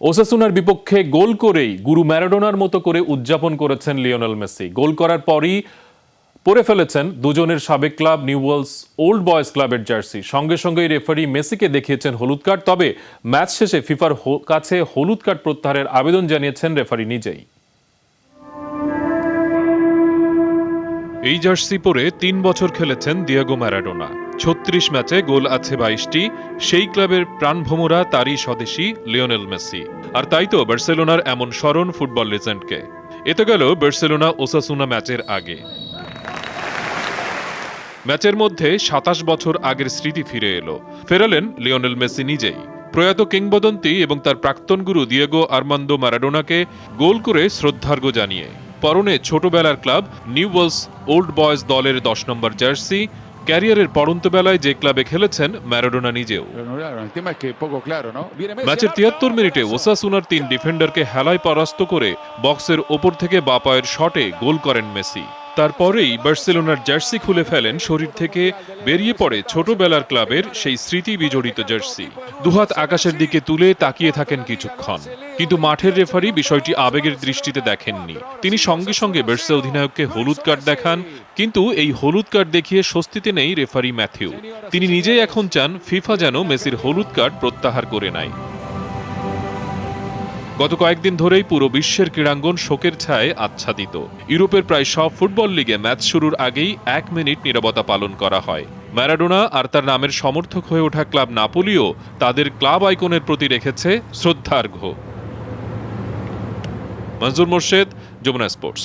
ওসাসুনার বিপক্ষে গোল করেই গুরু ম্যারাডোনার মতো করে উদযাপন করেছেন লিওনেল মেসি। গোল করার পরই পরে ফেলেছেন দুজনের সাবেক club new worlds old boys ক্লাবের জার্সি। সঙ্গে সঙ্গেই রেফারি মেসিকে দেখিয়েছেন হলুদ কার্ড, তবে ম্যাচ শেষে ফিফার কাছে হলুদ কার্ড প্রত্যাহারের আবেদন জানিয়েছেন রেফারি নিজেই। এই জার্সি পরে তিন বছর খেলেছেন দিয়াগো ম্যারাডোনা। ছত্রিশ ম্যাচে গোল আছে বাইশটি, সেই ক্লাবের প্রাণভোমরা তারই স্বদেশী লিওনেল মেসি। আর তাই তো বার্সেলোনার এমন স্মরণ ফুটবল লেজেন্ডকে। এতে গেল বার্সেলোনা ওসাসুনা ম্যাচের আগে। ম্যাচের মধ্যে সাতাশ বছর আগের স্মৃতি ফিরে এলো। ফেরালেন লিওনেল মেসি নিজেই। প্রয়াত কিংবদন্তি এবং তার প্রাক্তন গুরু দিয়েগো আর্মান্দো ম্যারাডোনাকে গোল করে শ্রদ্ধার্ঘ্য জানিয়ে। পরনে ছোটবেলার club new worlds old boys দলের দশ নম্বর জার্সি ক্যারিয়ারের পড়ন্ত বেলায় যে ক্লাবে খেলেছেন ম্যারাডোনা নিজেও. ম্যাচের তিয়াত্তর মিনিটে ওসাসুনার তিন ডিফেন্ডারকে হেলায় পরাস্ত করে বক্সের ওপর থেকে বাপায়ের শটে গোল করেন মেসি তারপরেই বার্সেলোনার জার্সি খুলে ফেলেন শরীর থেকে। বেরিয়ে পড়ে ছোটবেলার ক্লাবের সেই স্মৃতি বিজড়িত জার্সি। দুহাত আকাশের দিকে তুলে তাকিয়ে থাকেন কিছুক্ষণ। কিন্তু মাঠের রেফারি বিষয়টি আবেগের দৃষ্টিতে দেখেননি। তিনি সঙ্গে সঙ্গে বার্সা অধিনায়ককে হলুদ কার্ড দেখান, কিন্তু এই হলুদ কার্ড দেখিয়ে স্বস্তিতে নেই রেফারি ম্যাথিউ। তিনি নিজেই এখন চান ফিফা যেন মেসির হলুদ কার্ড প্রত্যাহার করে নেয়। গত কয়েকদিন ধরেই পুরো বিশ্বের ক্রীড়াঙ্গন শোকের ছায় আচ্ছাদিত। ইউরোপের প্রায় সব ফুটবল লিগে ম্যাচ শুরুর আগেই এক মিনিট নিরবতা পালন করা হয়। ম্যারাডোনা আর তার নামের সমর্থক হয়ে ওঠা ক্লাব নাপোলিও তাদের ক্লাব আইকনের প্রতি রেখেছে শ্রদ্ধার্ঘ্য। মঞ্জুর মোর্শেদ, যমুনা স্পোর্টস।